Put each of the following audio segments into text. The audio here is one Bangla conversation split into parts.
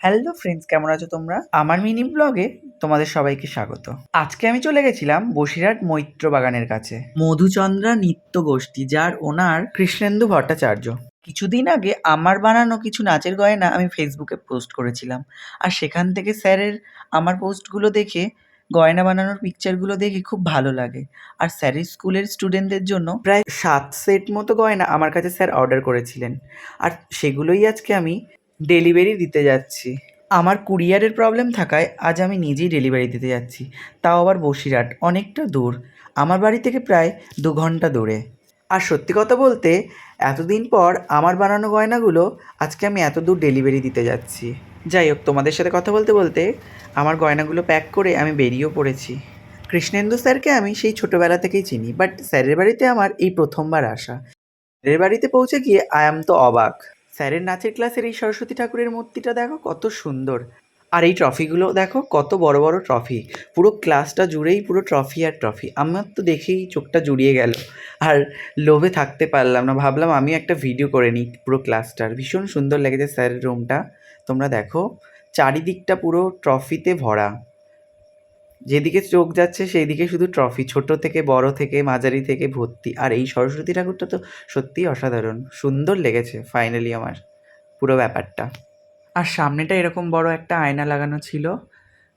হ্যালো ফ্রেন্ডস কেমন আছো তোমরা? আমার মিনি ব্লগে তোমাদের সবাইকে স্বাগত। আজকে আমি চলে গেছিলাম বসিরহাট মৈত্র বাগানের কাছে। মধুচন্দ্রা নৃত্য গোষ্ঠী, যার ওনার কৃষ্ণেন্দু ভট্টাচার্য। কিছুদিন আগে আমার বানানো কিছু নাচের গয়না আমি ফেসবুকে পোস্ট করেছিলাম। আর সেখান থেকে স্যারের আমার পোস্টগুলো দেখে, গয়না বানানোর পিকচারগুলো দেখে খুব ভালো লাগে। আর স্যারের স্কুলের স্টুডেন্টদের জন্য প্রায় সাত সেট মতো গয়না আমার কাছে স্যার অর্ডার করেছিলেন। আর সেগুলোই আজকে আমি ডেলিভারি দিতে যাচ্ছি। আমার কুরিয়ারের প্রবলেম থাকায় আজ আমি নিজেই ডেলিভারি দিতে যাচ্ছি। তাও আবার বসিরহাট, অনেকটা দূর। আমার বাড়ি থেকে প্রায় দু ঘণ্টা দূরে। আর সত্যি কথা বলতে, এতদিন পর আমার বানানো গয়নাগুলো আজকে আমি এত দূর ডেলিভারি দিতে যাচ্ছি। যাই হোক, তোমাদের সাথে কথা বলতে বলতে আমার গয়নাগুলো প্যাক করে আমি বেরিয়েও পড়েছি। কৃষ্ণেন্দু স্যারকে আমি সেই ছোটোবেলা থেকেই চিনি, বাট স্যারের বাড়িতে আমার এই প্রথমবার আসা। স্যারের বাড়িতে পৌঁছে গিয়ে আই এম তো অবাক। স্যারের নাচের ক্লাসের এই সরস্বতী ঠাকুরের মূর্তিটা দেখো, কত সুন্দর। আর এই ট্রফিগুলো দেখো, কত বড় বড় ট্রফি। পুরো ক্লাসটা জুড়েই পুরো ট্রফি আর ট্রফি। আমার তো দেখেই চোখটা জুড়িয়ে গেল। আর লোভে থাকতে পারলাম না, ভাবলাম আমি একটা ভিডিও করে নিই পুরো ক্লাসটার। ভীষণ সুন্দর লেগেছে স্যারের রুমটা। তোমরা দেখো, চারিদিকটা পুরো ট্রফিতে ভরা। যেদিকে চোখ যাচ্ছে সেই দিকে শুধু ট্রফি ছোট থেকে বড় থেকে মাঝারি থেকে ভর্তি। আর এই সরস্বতী ঠাকুরটা তো সত্যিই অসাধারণ, সুন্দর লেগেছে ফাইনালি আমার, পুরো ব্যাপারটা। আর সামনেটা এরকম বড় একটা আয়না লাগানো ছিল।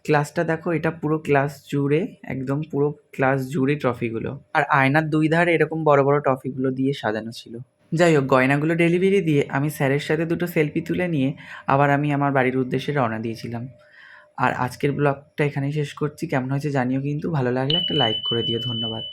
ক্লাসটা দেখো, এটা পুরো ক্লাস জুড়ে, একদম পুরো ক্লাস জুড়ে ট্রফিগুলো আর আয়নার দুই ধারে এরকম বড় বড় ট্রফিগুলো দিয়ে সাজানো ছিল। যাই হোক, গয়নাগুলো ডেলিভারি দিয়ে আমি স্যারের সাথে দুটো সেলফি তুলে নিয়ে আবার আমি আমার বাড়ির উদ্দেশ্যে রওনা দিয়েছিলাম। আর আজকের ব্লগটা এখানেই শেষ করছি। কেমন হয়েছে জানিও কিন্তু। ভালো লাগলে একটা লাইক করে দিও। ধন্যবাদ।